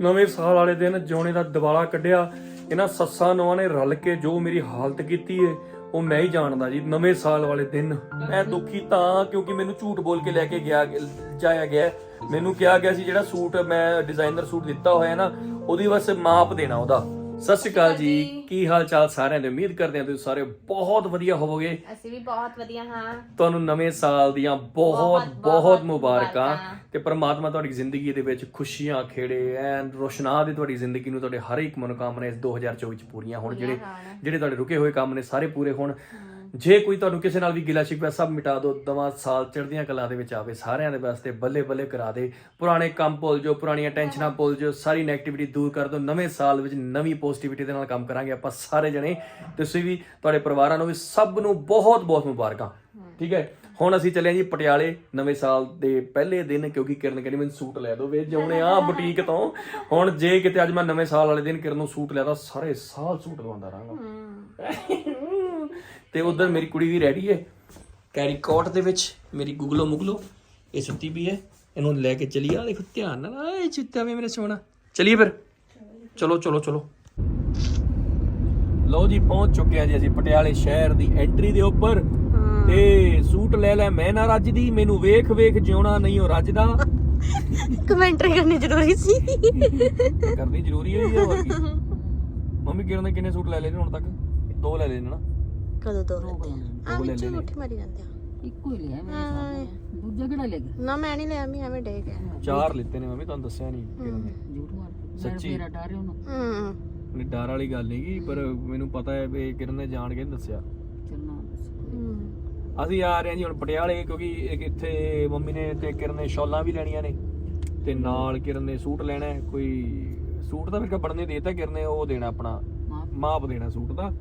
ਨਵੇਂ ਸਾਲ ਵਾਲੇ ਦਿਨ ਜਿਉਣੇ ਦਾ ਦਿਵਾਲਾ ਕੱਢਿਆ, ਇਹਨਾਂ ਸੱਸਾਂ ਨੌਂ ਨੇ ਰਲ ਕੇ ਜੋ ਮੇਰੀ ਹਾਲਤ ਕੀਤੀ ਏ, ਉਹ ਮੈਂ ਹੀ ਜਾਣਦਾ ਜੀ, ਨਵੇਂ ਸਾਲ ਵਾਲੇ ਦਿਨ। ਮੈਂ ਦੁਖੀ ਤਾਂ ਕਿਉਂਕਿ ਮੈਨੂੰ ਝੂਠ ਬੋਲ ਕੇ ਲੈ ਕੇ ਗਿਆ, ਜਾਇਆ ਗਿਆ। ਮੈਨੂੰ ਕਿਹਾ ਗਿਆ ਸੀ ਜਿਹੜਾ ਸੂਟ ਮੈਂ, ਡਿਜ਼ਾਈਨਰ ਸੂਟ ਦਿੱਤਾ ਹੋਇਆ ਨਾ, ਉਹਦੀ ਬਸ ਮਾਪ ਦੇਣਾ ਉਹਦਾ। ਸਤਿ ਸ਼੍ਰੀ ਅਕਾਲ ਜੀ। ਕੀ ਹਾਲ ਚਾਲ ਸਾਰਿਆਂ ਦੇ? ਉਮੀਦ ਕਰਦੇ ਹਾਂ ਤੁਸੀਂ ਸਾਰੇ ਬਹੁਤ ਵਧੀਆ ਹੋਵੋਗੇ। ਅਸੀਂ ਵੀ ਬਹੁਤ ਵਧੀਆ ਹਾਂ। ਤੁਹਾਨੂੰ ਨਵੇਂ ਸਾਲ ਦੀਆਂ ਬਹੁਤ ਬਹੁਤ ਮੁਬਾਰਕਾਂ। ਤੇ ਪ੍ਰਮਾਤਮਾ ਤੁਹਾਡੀ ਜ਼ਿੰਦਗੀ ਦੇ ਵਿੱਚ ਖੁਸ਼ੀਆਂ ਖੇੜੇ ਐਨ ਰੋਸ਼ਨਾ ਦੇ ਤੁਹਾਡੀ ਜ਼ਿੰਦਗੀ ਨੂੰ ਤੁਹਾਡੇ ਹਰ ਇੱਕ ਮਨੋਕਾਮਨਾ ਇਸ 2024 ਚ ਪੂਰੀਆਂ ਹੋਣ ਜਿਹੜੇ। ਜਿਹੜੇ ਤੁਹਾਡੇ ਰੁਕੇ ਹੋਏ ਕੰਮ ਨੇ ਸਾਰੇ ਪੂਰੇ ਹੋਣ। ਜੇ ਕੋਈ ਤੁਹਾਨੂੰ ਕਿਸੇ ਨਾਲ ਵੀ ਗਿਲਾ ਸ਼ਿਕਵਾ ਸਭ ਮਿਟਾ ਦਿਓ ਦਵਾ ਸਾਲ ਚੜ੍ਹਦੀਆਂ ਕਲਾ ਦੇ ਵਿੱਚ ਆਵੇ, ਸਾਰਿਆਂ ਦੇ ਵਾਸਤੇ ਬੱਲੇ ਬੱਲੇ ਕਰਾ ਦੇ। ਪੁਰਾਣੇ ਕੰਮ ਭੁੱਲ ਜਾਓ, ਪੁਰਾਣੀਆਂ ਟੈਨਸ਼ਨਾਂ ਭੁੱਲ ਜਾਓ, ਸਾਰੀ ਨੈਗੇਟਿਵਿਟੀ ਦੂਰ ਕਰ ਦਿਓ ਨਵੇਂ ਸਾਲ ਵਿੱਚ ਨਵੀਂ ਪੋਜ਼ਿਟਿਵਿਟੀ ਦੇ ਨਾਲ ਕੰਮ ਕਰਾਂਗੇ ਆਪਾਂ ਸਾਰੇ ਜਣੇ। ਤੁਸੀਂ ਵੀ, ਤੁਹਾਡੇ ਪਰਿਵਾਰਾਂ ਨੂੰ ਵੀ ਸਭ ਨੂੰ ਬਹੁਤ ਬਹੁਤ ਮੁਬਾਰਕਾਂ। ਠੀਕ ਹੈ? ਹੁਣ ਅਸੀਂ ਚੱਲੇ ਜੀ ਪਟਿਆਲੇ ਨਵੇਂ ਸਾਲ ਦੇ ਪਹਿਲੇ ਦਿਨ, ਕਿਉਂਕਿ ਕਿਰਨ ਕਹਿੰਦੀ ਮੈਨੂੰ ਸੂਟ ਲੈ ਦਿਓ, ਵੇ ਜਾਉਣੇ ਆ ਬੁਟੀਕ ਤੋਂ। ਹੁਣ ਜੇ ਕਿਤੇ ਅੱਜ ਮੈਂ ਨਵੇਂ ਸਾਲ ਵਾਲੇ ਦਿਨ ਕਿਰਨ ਨੂੰ ਸੂਟ ਲਿਆ ਤਾਂ ਸਾਰੇ ਸਾਲ ਸੂਟ ਦਵਾਉਂਦਾ ਰਹਾਂਗਾ। ਤੇ ਉਧਰ ਮੇਰੀ ਕੁੜੀ ਵੀ ਰੈਡੀ ਹੈ। ਕੈਰੀ ਕੋਟ ਦੇ ਵਿੱਚ ਮੇਰੀ ਗੁਗਲੋ ਮੁਗਲੋ ਇਹ ਸੁੱਤੀ ਵੀ ਹੈ। ਇਹਨੂੰ ਲੈ ਕੇ ਚਲੀ ਆ ਦੇਖੋ ਧਿਆਨ ਨਾਲ ਆਏ ਚਿੱਤਾ ਵੇ ਮੇਰੇ ਸੋਹਣਾ। ਚਲਿਏ ਫਿਰ। ਚਲੋ ਚਲੋ ਚਲੋ। ਲਓ ਜੀ ਪਹੁੰਚ ਚੁੱਕੇ ਆ ਜੀ ਅਸੀਂ ਪਟਿਆਲੇ ਸ਼ਹਿਰ ਦੀ ਐਂਟਰੀ ਦੇ ਉੱਪਰ। ਤੇ ਸੂਟ ਲੈ ਲੈ ਮੈਂ ਨਾ ਰੱਜਦੀ ਮੈਨੂੰ ਵੇਖ ਵੇਖ ਜਿਉਣਾ ਨਹੀਂ ਉਹ ਰੱਜਦਾ। ਕਮੈਂਟਰੀ ਕਰਨੀ ਜ਼ਰੂਰੀ ਸੀ। ਕਰਨੀ ਜ਼ਰੂਰੀ ਹੈ ਜੀ ਹੋਰ ਕੀ। ਮੰਮੀ ਕਿਰਨ ਨੇ ਕਿੰਨੇ ਸੂਟ ਲੈ ਲਏ ਨੇ ਹੁਣ ਤੱਕ? ਦੋ ਲੈ ਲਏ ਨੇ ਨਾ। ਕਦੋਂ ਦੋ ਲੈਂਦੇ ਆ ਦੋ ਲੈ ਵਿੱਚ ਮੁੱਠੀ ਮਾਰੀ ਜਾਂਦੇ ਆ। ਇੱਕੋ ਹੀ ਲਿਆ ਮੇਰੇ ਸਾਹਮਣੇ। ਦੂਜਾ ਕਿਹੜਾ ਲੈ ਗਿਆ? ਨਾ ਮੈਂ ਨਹੀਂ ਲਿਆ ਮੈਂ ਐਵੇਂ ਡੇ ਗਿਆ। ਚਾਰ ਲਿੱਤੇ ਨੇ ਮੰਮੀ ਤੁਹਾਨੂੰ ਦੱਸਿਆ ਨਹੀਂ ਕਿਰਨ ਨੇ ਝੂਠ ਮਾਰ। ਸੱਚੀ। ਮੇਰਾ ਡਰ ਹੈ ਉਹਨੂੰ। ਹੂੰ। ਨਹੀਂ ਡਰ ਵਾਲੀ ਗੱਲ ਨਹੀਂ ਗੀ ਪਰ ਮੈਨੂੰ ਪਤਾ ਹੈ ਵੀ ਕਿਰਨ ਨੇ ਜਾਣ ਕੇ ਦੱਸਿਆ। ਚੱਲਣਾ ਦੱਸ ਹੂੰ। ਅਸੀਂ ਆ ਰਹੇ ਹਾਂ ਜੀ ਹੁਣ ਪਟਿਆਲੇ ਕਿਉਂਕਿ ਇੱਕ ਇੱਥੇ ਮੰਮੀ ਨੇ ਤੇ ਕਿਰਨ ਨੇ ਸ਼ਾਲਾਂ ਵੀ ਲੈਣੀਆਂ ਨੇ। ਤੇ ਨਾਲ ਕਿਰਨ ਨੇ ਸੂਟ ਲੈਣਾ ਹੈ ਕੋਈ ਸੂਟ ਤਾਂ ਫਿਰ ਕੱਪੜ ਨੇ ਦੇਤਾ ਕਿਰਨ ਨੇ ਉਹ ਦੇਣਾ ਆਪਣਾ ਮਾਂ ਮਾਪ ਦੇਣਾ ਸੂਟ ਦਾ।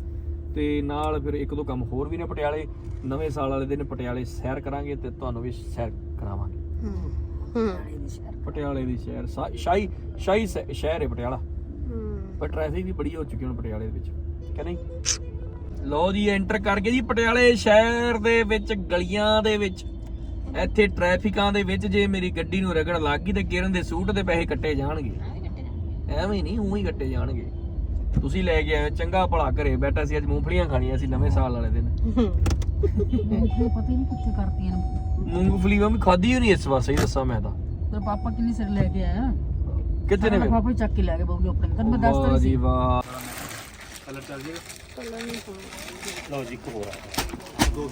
ਤੇ ਨਾਲ ਫਿਰ ਇੱਕ ਦੋ ਕੰਮ ਹੋਰ ਵੀ ਨੇ ਪਟਿਆਲੇ। ਨਵੇਂ ਸਾਲ ਵਾਲੇ ਦਿਨ ਪਟਿਆਲੇ ਸੈਰ ਕਰਾਂਗੇ ਤੇ ਤੁਹਾਨੂੰ ਵੀ ਸੈਰ ਕਰਾਵਾਂਗੇ। ਹੂੰ ਹੂੰ। ਵਾਲੇ ਦੀ ਸ਼ਹਿਰ ਪਟਿਆਲੇ ਦੀ ਸ਼ਹਿਰ ਸਾ- ਸ਼ਾਹੀ ਸ਼ਾਹੀ ਸ- ਸ਼ਹਿਰ ਹੈ ਪਟਿਆਲਾ। ਹੂੰ। ਪਰ ਟ੍ਰੈਫਿਕ ਵੀ ਬੜੀ ਹੋ ਚੁੱਕੀ ਹੁਣ ਪਟਿਆਲੇ ਦੇ ਵਿੱਚ ਕਿ ਨਹੀਂ? ਲਓ ਜੀ ਐਂਟਰ ਕਰ ਗਏ ਜੀ ਪਟਿਆਲੇ ਸ਼ਹਿਰ ਦੇ ਵਿੱਚ ਗਲੀਆਂ ਦੇ ਵਿੱਚ। ਇੱਥੇ ਟ੍ਰੈਫਿਕਾਂ ਦੇ ਵਿੱਚ ਜੇ ਮੇਰੀ ਗੱਡੀ ਨੂੰ ਰਗੜ ਲੱਗ ਗਈ ਤੇ ਕਿਰਨ ਦੇ ਸੂਟ ਦੇ ਪੈਸੇ ਕੱਟੇ ਜਾਣਗੇ। ਐਵੇਂ ਨਹੀਂ ਉਹੀ ਕੱਟੇ ਜਾਣਗੇ। ਤੁਸੀਂ ਲੈ ਕੇ ਆਏ ਹੋ, ਚੰਗਾ ਭਲਾ ਘਰੇ ਬੈਠਾ ਸੀ ਅੱਜ ਮੂੰਗਫਲੀਆਂ ਖਾਣੀਆਂ ਸੀ ਨਵੇਂ ਸਾਲ ਵਾਲੇ ਦਿਨ। ਮੈਨੂੰ ਪਤਾ ਹੀ ਨਹੀਂ ਕਿੱਥੇ ਕਰਤੀਆਂ ਨੇ। ਮੂੰਗਫਲੀ ਮੈਂ ਖਾਧੀ ਹੀ ਨਹੀਂ ਇਸ ਵਾਰ ਸਹੀ ਦੱਸਾਂ ਮੈਂ ਤਾਂ। ਤੇਰਾ ਪਾਪਾ ਕਿੰਨੀ ਸਿਰ ਲੈ ਕੇ ਆਇਆ? ਕਿੱਥੇ ਨੇ ਪਾਪਾ ਹੀ ਚੱਕ ਕੇ ਲੈ ਗਿਆ ਬਹੂ ਆਪਣੇ ਤੈਨੂੰ ਮੈਂ ਦੱਸ ਵਾਹ ਜੀ ਸੀ। ਵਾਹ। ਕਲਰ ਚੱਲ ਜੇਗਾ ਲਓ ਜੀ ਇੱਕ ਹੋਰ ਆ। ਉਹ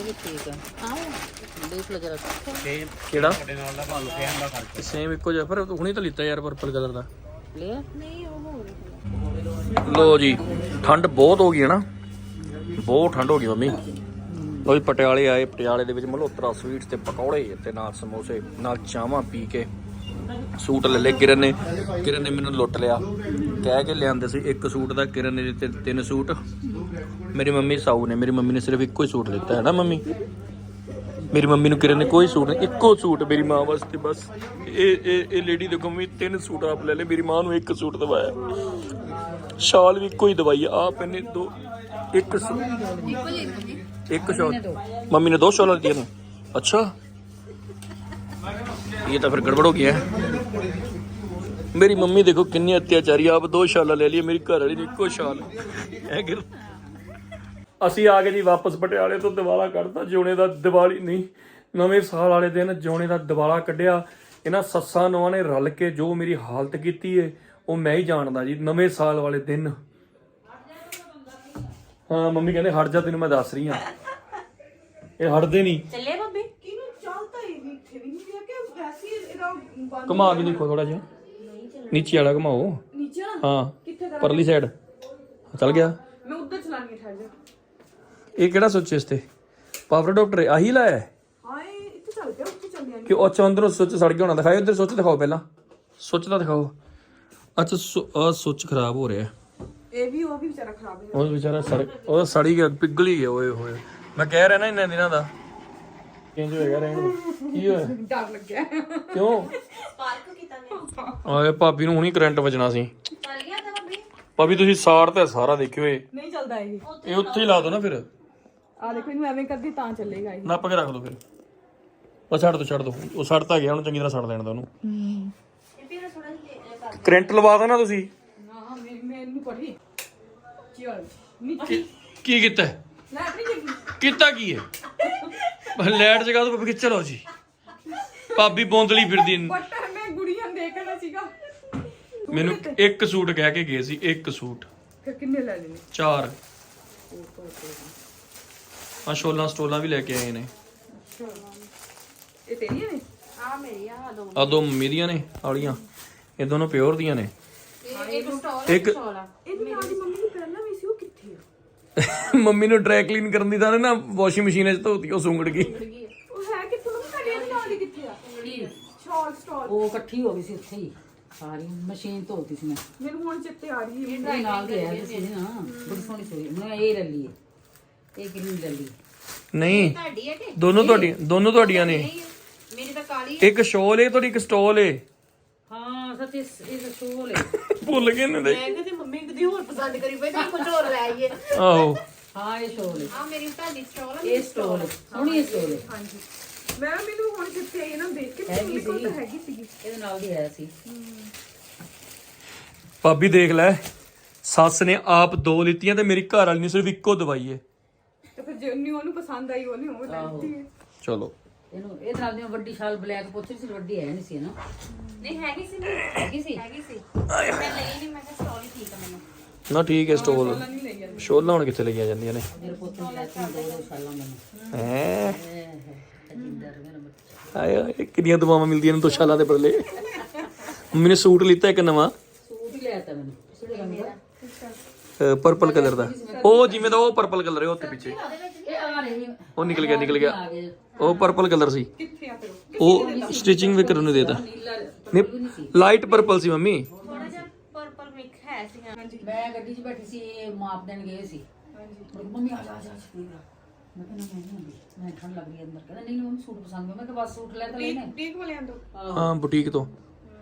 ਵੀ ਠੀਕ ਆ। ਦੇਖ ਲੈ ਜਰਾ। ਕਿਹੜਾ? ਸੇਮ ਇੱਕੋ ਜਿਹਾ ਪਰ ਹੁਣੀ ਤਾਂ ਲਿੱਤਾ ਯਾਰ ਪਰਪਲ ਕਲਰ ਦਾ। ਲੈ ਲੋ ਜੀ ਠੰਡ ਬਹੁਤ ਹੋ ਗਈ ਹੈ ਨਾ। ਬਹੁਤ ਠੰਡ ਹੋ ਗਈ ਮੰਮੀ। ਲੋ ਜੀ ਪਟਿਆਲੇ ਆਏ ਪਟਿਆਲੇ ਦੇ ਵਿੱਚ ਮਲਹੋਤਰਾ ਸਵੀਟਸ ਤੇ ਪਕੌੜੇ ਤੇ ਨਾਲ ਸਮੋਸੇ ਨਾਲ ਚਾਹਾਂ ਪੀ ਕੇ ਸੂਟ ਲੈ ਲਏ। ਕਿਰਨ ਨੇ ਕਿਰਨ ਨੇ ਮੈਨੂੰ ਲੁੱਟ ਲਿਆ। ਕਹਿ ਕੇ ਲਿਆਂਦੇ ਸੀ ਇੱਕ ਸੂਟ ਦਾ ਕਿਰਨ ਨੇ ਦਿੱਤੇ ਤਿੰਨ ਸੂਟ। ਮੇਰੀ ਮੰਮੀ ਸਾਊ ਨੇ ਮੇਰੀ ਮੰਮੀ ਨੇ ਸਿਰਫ ਇੱਕੋ ਹੀ ਸੂਟ ਦਿੱਤਾ ਹੈ ਨਾ ਮੰਮੀ? ਮੇਰੀ ਮੰਮੀ ਨੂੰ ਕਿਰਨ ਨੇ ਕੋਈ ਸੂਟ ਨਹੀਂ, ਇੱਕੋ ਸੂਟ ਮੇਰੀ ਮਾਂ ਵਾਸਤੇ ਬਸ। ਇਹ ਇਹ ਇਹ ਲੇਡੀ ਦੇਖੋ ਮੰਮੀ ਤਿੰਨ ਸੂਟ ਆਪ ਲੈ ਲਏ, ਮੇਰੀ ਮਾਂ ਨੂੰ ਇੱਕ ਸੂਟ ਦਵਾਇਆ। ਸ਼ਾਲ ਵੀ ਇੱਕੋ ਹੀ ਦਵਾਈ ਆ ਇਹਨੇ ਦੋ, ਇੱਕ ਇੱਕ ਸ਼ਾਲ। ਮੰਮੀ ਨੇ ਦੋ ਸ਼ਾਲਾਂ ਦਿੱਤੀਆਂ ਨੇ। ਅੱਛਾ। ਇਹ ਤਾਂ ਫਿਰ ਗੜਬੜ ਹੋ ਗਿਆ ਮੇਰੀ ਮੰਮੀ ਦੇਖੋ ਕਿੰਨੀ ਅਤਿਆਚਾਰੀ ਆਪ ਦੋ ਸ਼ਾਲਾਂ ਲੈ ਲਈ ਮੇਰੀ ਘਰ ਵਾਲੀ ਨੇ ਇੱਕੋ ਸ਼ਾਲ। ਹੈ ਗਿਰ ਅਸੀਂ ਆ ਗਏ ਜੀ ਵਾਪਸ ਪਟਿਆਲੇ ਤੋਂ ਦਿਵਾਲਾ ਕੱਢਤਾ ਜਿਉਣੇ ਦਾ ਦੀਵਾਲੀ ਨਹੀਂ ਨਵੇਂ ਸਾਲ ਵਾਲੇ ਦਿਨ ਜਿਉਣੇ ਦਾ ਦਿਵਾਲਾ ਕੱਢਿਆ। ਇਹਨਾਂ ਸੱਸਾਂ ਨੌਂ ਨੇ ਰਲ ਕੇ ਜੋ ਮੇਰੀ ਹਾਲਤ ਕੀਤੀ ਏ ਉਹ ਮੈਂ ਹੀ ਜਾਣਦਾ ਜੀ ਨਵੇਂ ਸਾਲ ਵਾਲੇ ਦਿਨ। ਹਾਂ ਮੰਮੀ ਕਹਿੰਦੇ ਹਟ ਜਾ ਤੈਨੂੰ ਮੈਂ ਦੱਸ ਰਹੀ ਹਾਂ। ਇਹ ਹਟਦੇ ਨਹੀਂ। ਚੱਲੇ ਬੱਬੀ ਕਿਹਨੂੰ ਚੱਲਦਾ ਹੀ ਨਹੀਂ ਇੱਥੇ ਵੀ ਨਹੀਂ ਰਿਹਾ ਕਿ ਵੈਸੇ ਇਹਦਾ ਬੰਦ ਘੁਮਾ ਕੇ ਦੇਖੋ ਥੋੜਾ ਜਿਹਾ। ਨੀਚੇ ਵਾਲਾ ਘੁਮਾਓ। ਨੀਚੇ ਨਾ ਹਾਂ ਕਿੱਥੇ ਦਾ? ਪਰਲੀ ਸਾਈਡ ਚੱਲ ਗਿਆ। ਮੈਂ ਉੱਧਰ ਚਲਾਣੀ ਠਹਿਰ ਜਾ। ਇਹ ਕਿਹੜਾ ਸੁੱਚ ਇਸ ਤੇ? ਪਾਵਰ ਡਾਕਟਰ ਆਹੀ ਲਾਇਆ ਹੈ? ਹਾਂ ਇਹ ਇੱਥੇ ਚੱਲ ਪਿਆ ਉੱਥੇ ਚੱਲਿਆ ਨਹੀਂ ਕਿ ਉਹ ਅੱਛਾ ਅੰਦਰੋਂ ਸੁੱਚ ਸੜ ਗਿਆ ਹੋਣਾ ਦਿਖਾਓ ਇੱਧਰ ਸੁੱਚ ਦਿਖਾਓ ਪਹਿਲਾਂ। ਸੁੱਚ ਦਾ ਦਿਖਾਓ। ਅੱਛਾ ਸੁੱਚ ਖਰਾਬ ਹੋ ਰਿਹਾ ਹੈ। ਇਹ ਵੀ ਉਹ ਵੀ ਵਿਚਾਰਾ ਖਰਾਬ ਹੈ। ਉਹ ਵਿਚਾਰਾ ਸੜ ਉਹ ਸੜੀ ਗਿਆ ਪਿਘਲ ਹੀ ਗਿਆ ਓਏ ਹੋਏ। ਮੈਂ ਕਹਿ ਰਿਹਾ ਨਾ ਇੰਨੇ ਦਿਨਾਂ ਦਾ। ਚੇਂਜ ਹੋਏਗਾ ਰਹਿਣ ਨੂੰ। ਕੀ ਹੋਇਆ? ਡਰ ਲੱਗਿਆ। ਕਿਉਂ? ਪਾਰਕ ਕੀਤਾ ਨੇ ਆਏ ਭਾਬੀ ਨੂੰ ਹੁਣੀ ਕਰੰਟ ਵੱਜਣਾ ਸੀ। ਚੱਲ ਗਿਆ ਤਾਂ ਭਾਬੀ। ਤੁਸੀਂ ਸਾਰ ਤੇ ਸਾਰਾ ਦੇਖਿਓ ਇਹ। ਨਹੀਂ ਚੱਲਦਾ ਇਹ। ਇਹ ਉੱਥੇ ਹੀ ਲਾ ਦੋ ਨਾ ਫਿਰ। ਆ ਦੇਖੋ ਇਹਨੂੰ ਐਵੇਂ ਕਰਦੀ ਤਾਂ ਚੱਲੇਗਾ ਇਹ। ਨੱਪ ਕੇ ਰੱਖ ਦੋ ਫਿਰ? ਉਹ ਛੱਡ ਦੋ ਛੱਡ ਦੋ। ਉਹ ਸੜਤਾ ਗਿਆ ਉਹਨੂੰ ਚੰਗੀ ਤਰ੍ਹਾਂ ਸੜ ਲੈਣ ਦੋ ਉਹਨੂੰ। ਥੋੜਾ ਜਿਹਾ ਕਰ ਕਰੰਟ ਲਵਾ ਦੇਣਾ ਤੁਸੀਂ। ਨਾ ਮੈਂ ਮੈਨੂੰ ਪੜੀ ਚਲ ਨਿੱਕੀ ਕੀ ਕੀਤਾ? ਲੈ ਆਪਣੀ ਜੱਗੀ ਕੀਤਾ ਕੀ ਹੈ ਲਾਈਟ ਜਗਾ ਦੋ ਕਿ ਚਲੋ ਜੀ। ਭਾਬੀ ਬੋਂਦਲੀ ਫਿਰਦੀ ਬਟ ਮੈਂ ਗੁੜੀਆਂ ਦੇਖਣਾ ਸੀਗਾ। ਮੈਨੂੰ ਇੱਕ ਸੂਟ ਕਹਿ ਕੇ ਗਏ ਸੀ ਇੱਕ ਸੂਟ। ਫਿਰ ਕਿੰਨੇ ਲੈ ਲੈਣੇ? ਚਾਰ। ਆ ਸ਼ੋਲਾਂ ਸਟੋਲਾਂ ਵੀ ਲੈ ਕੇ ਆਏ ਨੇ। ਇਹ ਤੇਰੀਆਂ ਨੇ? ਆ ਮੇਰੀ ਆ ਦੋ। ਆ ਦੋ ਮੰਮੀ ਦੀਆਂ ਨੇ ਆਲੀਆਂ ਇਹ ਦੋਨੋਂ ਪਿਓਰ ਦੀਆਂ ਨੇ। ਇੱਕ ਸਟਾਲ ਇੱਕ ਇਹਦੀ ਨਾਲ ਦੀ ਮੰਮੀ ਦੀ ਪਹਿਲਾਂ ਵੀ ਸੀ ਉਹ ਕਿੱਥੇ ਆ? ਮੰਮੀ ਨੂੰ ਡਰਾਈ ਕਲੀਨ ਕਰਨ ਦੀ ਤਾਂ ਨਾ ਵਾਸ਼ਿੰਗ ਮਸ਼ੀਨ 'ਚ ਧੋਤੀ ਉਹ ਸੁੰਗੜ ਗਈ। ਉਹ ਹੈ ਕਿੱਥੇ ਮੰਮੀ? ਤੁਹਾਡੀ ਇਹਦੀ ਨਾਲ ਦੀ ਕਿੱਥੇ ਆ? ਸ਼ਾਲ ਸਟਾਲ। ਉਹ ਇਕੱਠੀ ਹੋ ਗਈ ਸੀ ਉੱਥੇ ਹੀ। ਸਾਰੀ ਮਸ਼ੀਨ ਧੋਤੀ ਸੀ ਮੈਂ। ਮੈਨੂੰ ਹੁਣ ਚਿੱਤੇ ਆ ਰਹੀ ਹੈ। ਨਾਲ ਦੀ ਹੈ ਸੀ ਨਾ। ਬੜੀ ਸੋਹਣੀ ਸੋਈ ਮੈਂ ਇਹ ਲੈ ਲਈ ਇਹ ਕਿੰਨੀ ਨਹੀਂ ਤੁਹਾਡੀ ਹੈ ਕਿ? ਦੋਨੋਂ ਤੁਹਾਡੀਆਂ ਦੋਨੋਂ ਤੁਹਾਡੀਆਂ ਨੇ। ਨਹੀਂ ਮੇਰੀ ਤਾਂ ਕਾਲੀ ਇੱਕ ਸ਼ੋਲ ਏ ਤੁਹਾਡੀ ਇੱਕ ਸਟੋਲ ਏ। ਹਾਂ ਸੱਚ ਇਸ ਇਹ ਸ਼ੋਲ ਹੈ ਭੁੱਲ ਗਏ ਨੇ ਦੇ ਮੈਂ ਕਿਤੇ ਮੰਮੀ ਕਦੀ ਹੋਰ ਪਸੰਦ ਕਰੀ ਪਈ ਤਾਂ ਕੁਝ ਹੋਰ ਲੈ ਆਈਏ। ਆਹੋ। ਹਾਂ ਇਹ ਸ਼ੋਲ ਹੈ ਆ ਮੇਰੀ ਤੁਹਾਡੀ ਸਟਾਲ ਆ ਇਹ ਸਟੋਲ ਹੈ ਸੋਹਣੀ ਸਟੋਲ ਹੈ ਹਾਂਜੀ। ਮੈਂ ਮੈਨੂੰ ਹੁਣ ਚਿੱਤੇ ਆਈ ਨਾ ਦੇਖ ਕੇ ਹੈਗੀ ਮੰਮੀ ਕੋਲ ਤਾਂ ਸੀ। ਹੈਗੀ ਸੀਗੀ। ਇਹਦੇ ਨਾਲ ਦੀ ਹੈ ਸੀ। ਭਾਬੀ ਦੇਖ ਲੈ ਸੱਸ ਨੇ ਆਪ ਦੋ ਲਿੱਤੀਆਂ ਤੇ ਮੇਰੀ ਘਰ ਵਾਲੀ ਨੇ ਸਿਰਫ ਇੱਕੋ ਦਵਾਈ ਏ। ਤੇ ਫਿਰ ਜਿੰਨੀ ਉਹਨੂੰ ਪਸੰਦ ਆਈ ਉਹਨੇ ਉਹ ਲੈ ਆਹੋ। ਲਈ ਚਲੋ। ਇਹਨੂੰ ਇਹਦੇ ਨਾਲ ਦੀ ਵੱਡੀ ਸ਼ਾਲ ਬਲੈਕ ਪੁੱਛੀ ਸੀ ਵੱਡੀ ਹੈ ਨਹੀਂ ਸੀ ਨਾ ਨਹੀਂ ਹੈਗੀ ਸੀ ਨਹੀਂ ਹੈਗੀ ਸੀ? ਹੈਗੀ ਸੀ। ਮੈਂ ਲਈ ਨਹੀਂ ਮੈਂ ਕਿਹਾ ਸਟਾਲ ਹੀ ਠੀਕ ਆ ਮੈਨੂੰ। ਨਾ ਠੀਕ ਹੈ ਸਟੋਲ ਨਹੀਂ ਲਈ ਜਾਂਦੀ ਸ਼ੋਲਾਂ ਹੁਣ ਕਿੱਥੇ ਲਈਆਂ ਜਾਂਦੀਆਂ ਨੇ? ਮੇਰੇ ਪੁੱਤ ਨੇ ਲੈ ਕੇ ਦੋ ਦੋ ਸ਼ਾਲਾਂ ਮੈਨੂੰ। ਹੈ? ਇਹ ਹੈ। ਅਜਿੰਦਰ ਮੇਰਾ ਬੱਚਾ ਆਇਆ ਇਹ ਕਿੰਨੀਆਂ ਦੁਆਵਾਂ ਮਿਲਦੀਆਂ ਨੇ ਤੋਸ਼ਾਲਾਂ ਦੇ ਬਦਲੇ? ਮੰਮੀ ਨੇ ਸੂਟ ਲਿੱਤਾ ਇੱਕ ਨਵਾਂ। ਸੂਟ ਹੀ ਲਿਆ ਤਾ ਮੈਨੂੰ। ਦਾ ਪਰਪਲ ਕਲਰ ਦਾ। ਉਹ ਜਿਵੇਂ ਦਾ ਉਹ ਪਰਪਲ ਕਲਰ ਹੈ ਉਹ ਉੱਤੇ ਪਿੱਛੇ। ਇਹ ਆ ਰਹੀ ਉਹ ਨਿਕਲ ਗਿਆ ਨਿਕਲ ਗਿਆ। ਉਹ ਪਰਪਲ ਕਲਰ ਸੀ। ਕਿੱਥੇ ਆ ਫਿਰ ਉਹ? ਸਟਿਚਿੰਗ ਵੀ ਕਰਨ ਨੂੰ ਦੇਤਾ। ਨਹੀਂ ਲਾਈਟ ਪਰਪਲ ਸੀ ਮੰਮੀ। ਥੋੜਾ ਜਿਹਾ ਪਰਪਲ ਮਿਕਸ ਹੈ ਸੀ ਹਾਂਜੀ। ਮੈਂ ਗੱਡੀ 'ਚ ਬੈਠੀ ਸੀ ਇਹ ਮਾਪ ਦੇਣ ਗਏ ਸੀ। ਹਾਂਜੀ। ਮੰਮੀ ਆ ਜਾ ਆ ਜਾ ਸ਼ਕੀਰ ਮੈਂ ਕਹਿੰਦਾ ਮੈਂ ਨਹੀਂ ਮੈਂ ਠੰਡ ਲੱਗ ਰਹੀ ਹੈ ਅੰਦਰ। ਕਹਿੰਦਾ ਨਹੀਂ ਨਹੀਂ ਮੰਮੀ ਸੂਟ ਪਸੰਦ ਹੈ ਮੈਂ ਕਿਹਾ ਬਸ ਸੂਟ ਲੈ ਤਾਂ ਲੈਣੇ ਵਾਲਿਆਂ ਤੋਂ? ਹਾਂ ਬੁਟੀਕ ਤੋਂ।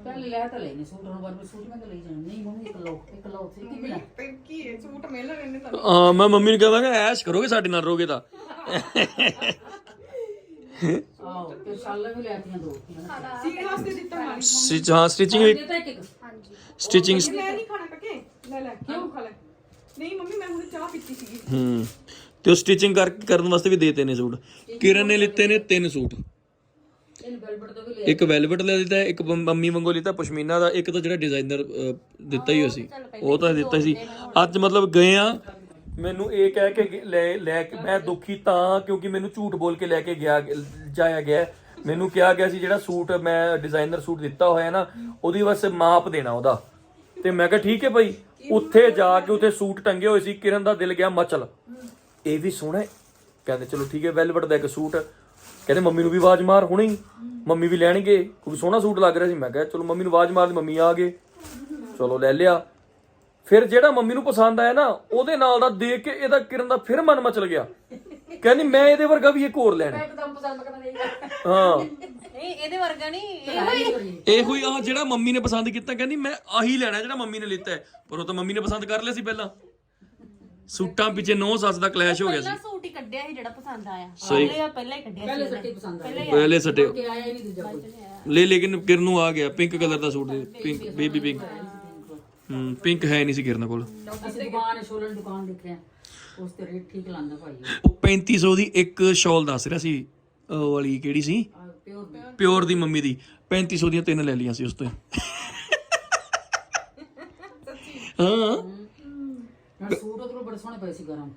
ਪਹਿਲੇ ਲੈ ਤਾਂ ਲੈਣੇ ਸੂਟ ਹੁਣ ਬਾਅਦ ਵਿੱਚ ਸੂਟ ਮੈਂ ਤਾਂ ਲਈ ਜਾਣਾ ਨਹੀਂ ਮੰਮੀ ਇੱਕ ਲਓ ਇੱਕ ਲਓ ਸੀ ਕਿ ਬਿਨਾ ਤੇ ਕੀ ਹੈ ਸੂਟ ਮਿਲ ਰਹੇ ਨੇ ਤਾਂ। ਹਾਂ ਮੈਂ ਮੰਮੀ ਨੂੰ ਕਹਾਂਗਾ ਐਸ਼ ਕਰੋਗੇ ਸਾਡੇ ਨਾਲ ਰਹੋਗੇ ਤਾਂ। ਆਓ ਤੇ ਸ਼ਾਲਾਂ ਵੀ ਲੈਤੀਆਂ ਦੋ ਸੀਨ ਵਾਸਤੇ ਦਿੱਤਾ ਮਾਰੀ ਸਟਿਚ ਹਾਂ ਸਟਿਚਿੰਗ ਵੀ ਦੇਤਾ ਇੱਕ ਇੱਕ। ਸਟਿਚਿੰਗ ਮੈਂ ਨਹੀਂ ਖਾਣਾ ਕਕੇ ਲੈ ਲੈ ਕਿਉਂ ਖਾ ਲੈ? ਨਹੀਂ ਮੰਮੀ ਮੈਂ ਹੁਣ ਚਾਹ ਪੀਤੀ ਸੀਗੀ। ਹੂੰ। ਤੇ ਉਹ ਸਟਿਚਿੰਗ ਕਰ ਕਰਨ ਵਾਸਤੇ ਵੀ ਦੇਤੇ ਨੇ ਸੂਟ। ਕਿਰਨ ਨੇ ਲਿੱਤੇ ਨੇ ਤਿੰਨ ਸੂਟ ਇਹਨੂੰ ਵੈਲਵਟ ਤੋਂ ਵੀ ਲੈ ਇੱਕ ਵੈਲਵਟ ਲੈ ਦਿੱਤਾ ਇੱਕ ਮੰਮ- ਵਾਂਗੂ ਲਿੱਤਾ ਪਸ਼ਮੀਨਾ ਦਾ ਇੱਕ ਤਾਂ ਜਿਹੜਾ ਡਿਜ਼ਾਈਨਰ ਦਿੱਤਾ ਹੀ ਹੋਇਆ ਸੀ। ਉਹ ਤਾਂ ਦਿੱਤਾ ਸੀ। ਅੱਜ ਮਤਲਬ ਗਏ ਆ। ਮੈਨੂੰ ਇਹ ਕਹਿ ਕੇ ਲੈ ਲੈ ਕੇ ਮੈਂ ਦੁਖੀ ਤਾਂ ਕਿਉਂਕਿ ਮੈਨੂੰ ਝੂਠ ਬੋਲ ਕੇ ਲੈ ਕੇ ਗਿਆ ਜਾਇਆ ਗਿਆ। ਮੈਨੂੰ ਕਿਹਾ ਗਿਆ ਸੀ ਜਿਹੜਾ ਸੂਟ ਮੈਂ ਡਿਜ਼ਾਈਨਰ ਸੂਟ ਦਿੱਤਾ ਹੋਇਆ ਨਾ ਉਹਦੀ ਬਸ ਮਾਪ ਦੇਣਾ ਉਹਦਾ। ਤੇ ਮੈਂ ਕਿਹਾ ਠੀਕ ਹੈ ਭਾਈ ਉੱਥੇ ਜਾ ਕੇ ਉੱਥੇ ਸੂਟ ਟੰਗੇ ਹੋਏ ਸੀ ਕਿਰਨ ਦਾ ਦਿਲ ਗਿਆ ਮਚਲ। ਇਹ ਵੀ ਸੋਹਣਾ ਕਹਿੰਦੇ ਚਲੋ ਠੀਕ ਹੈ ਵੈਲਵਟ ਦਾ ਇੱਕ ਸੂਟ। ਕਹਿੰਦੇ ਮੰਮੀ ਨੂੰ ਵੀ ਆਵਾਜ਼ ਮਾਰ ਹੁਣੇ ਹੀ ਮੰਮੀ ਵੀ ਲੈਣਗੇ। ਕਿਉਂਕਿ ਸੋਹਣਾ ਸੂਟ ਲੱਗ ਰਿਹਾ ਸੀ ਮੈਂ ਕਿਹਾ ਚਲੋ ਮੰਮੀ ਨੂੰ ਆਵਾਜ਼ ਮਾਰ ਦੀ ਮੰਮੀ ਆ ਗਏ। ਚਲੋ ਲੈ ਲਿਆ। ਫਿਰ ਜਿਹੜਾ ਮੰਮੀ ਨੂੰ ਪਸੰਦ ਆਇਆ ਨਾ ਉਹਦੇ ਨਾਲ ਦਾ ਦੇਖ ਕੇ ਇਹਦਾ ਕਿਰਨ ਦਾ ਫਿਰ ਮਨ ਮਚਲ ਗਿਆ। ਕਹਿੰਦੀ ਮੈਂ ਇਹਦੇ ਵਰਗਾ ਵੀ ਇੱਕ ਹੋਰ ਲੈਣਾ। ਇੱਕਦਮ ਪਸੰਦ ਕਰਨਾ ਨਹੀਂ ਹਾਂ। ਨਹੀਂ ਇਹਦੇ ਵਰਗਾ ਨਹੀਂ ਇਹ ਇਹੋ ਹੀ ਆ ਜਿਹੜਾ ਮੰਮੀ ਨੇ ਪਸੰਦ ਕੀਤਾ ਕਹਿੰਦੀ ਮੈਂ ਆਹੀ ਲੈਣਾ ਜਿਹੜਾ ਮੰਮੀ ਨੇ ਲਿੱਤਾ। ਪਰ ਉਹ ਤਾਂ ਮੰਮੀ ਨੇ ਪਸੰਦ ਕਰ ਲਿਆ ਸੀ ਪਹਿਲਾਂ। ਸੂਟਾਂ ਪਿੱਛੇ ਨੌ ਸੱਸ ਦਾ ਕਲੈਸ਼ ਹੋ ਗਿਆ ਸੀ। ਪਹਿਲਾ ਸੂਟ ਹੀ ਕੱਢਿਆ ਸੀ ਜਿਹੜਾ ਪਸੰਦ ਆਇਆ। ਸਹੀ। ਪਹਿਲੇ ਪਹਿਲਾਂ ਹੀ ਕੱਢਿਆ ਪਹਿਲੇ ਸੱਟੇ ਪਸੰਦ ਆਏ। ਪਹਿਲੇ ਸੱਟੇ। ਕਿ ਆਇਆ ਹੀ ਨਹੀਂ ਦੂਜਾ ਕੋਈ। ਲੈ ਲੇਕਿਨ ਕਿਰਨ ਨੂੰ ਆ ਗਿਆ ਪਿੰਕ ਕਲਰ ਦਾ ਸੂਟ ਪਿੰਕ ਬੇਬੀ ਪਿੰਕ ਹੂੰ ਪਿੰਕ ਹੈ ਨਹੀਂ ਸੀ ਕਿਰਨ ਕੋਲ। ਅਸੀਂ ਦੁਕਾਨ ਸ਼ੋਲਨ ਦੁਕਾਨ ਦੇਖਿਆ। ਉਸ ਤੇ ਰੇਟ ਠੀਕ ਲਾਂਦਾ ਭਾਈ। ਉਹ 3500 ਦੀ ਇੱਕ ਸ਼ਾਲ ਦੱਸ ਰਿਹਾ ਸੀ। ਉਹ ਵਾਲੀ ਕਿਹੜੀ ਸੀ? ਪਿਓਰ ਪਿਓਰ ਦੀ। ਮੰਮੀ ਦੀ। 3500 ਦੀਆਂ ਤਿੰਨ ਲੈ ਲਈਆਂ ਸੀ ਉਸ ਤੋਂ। ਹਾਂ। ਨਾਲ ਸੂਟ ਬੜੇ ਸੋਹਣੇ ਪਏ ਸੀ ਗਰਮ।